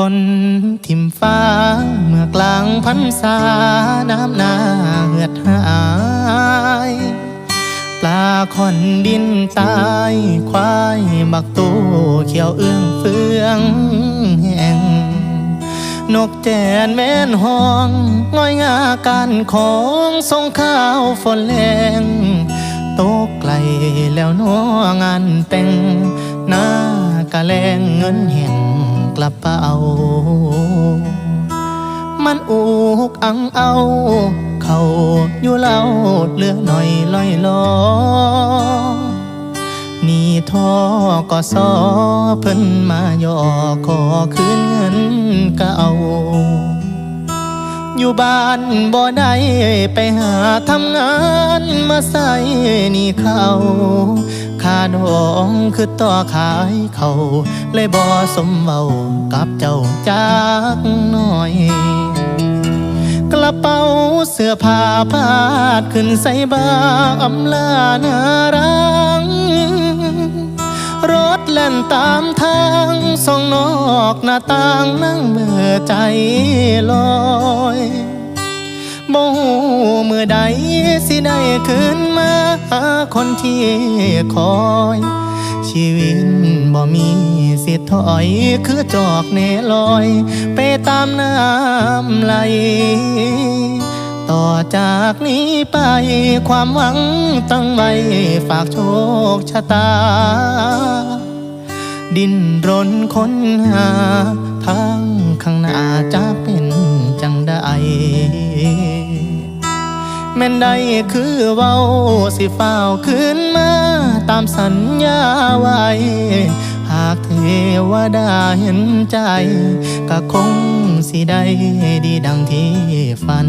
ฝนทิมฟ้าเมื่อกลางพรรษาน้ำนาเหือดหาย ปลาคอนดินตายควายบักตูเขียวเอื้องเฟืองแห่งนกแจนแม่นห้องง่อยงาการของสงข้าวฝนแรงตกไกลแล้วน้องานแต่งหน้ากะแลงเงินแห่ง กระเป๋ามันอุกอังเอา เขาอยู่เล่าเลือหน่อยลอยลอนี่ท่อก็ซอเพิ่นมาย่อขอคืนเงินเก่าอยู่บ้านบ่ได้ไปหาทำงานมาใส่นี่เขาาดองคือต่อขายเขาเลยบ่สมเว้ากับเจ้าจากหน่อย กระเป๋าเสื้อผ้าพาดขึ้นใส่บาอำลาหนารัง รถแล่นตามทางส่องนอกหน้าต่างนั่งเมื่อใจลอย บ่หูเมื่อใดสิได้คืนมาหาคนที่คอย ชีวิตบ่มีสิถอยคือจอกเนลอย ไปตามน้ำไหลต่อจากนี้ไปความหวังตั้งไว้ฝากโชคชะตา ดิ้นรนค้นหาทาง แม่นได้คือเว้าสิฝ้าวคืนมา ตามสัญญาไว้ หากเทวดาเห็นใจ ก็คงสิได้ดีดังที่ฝัน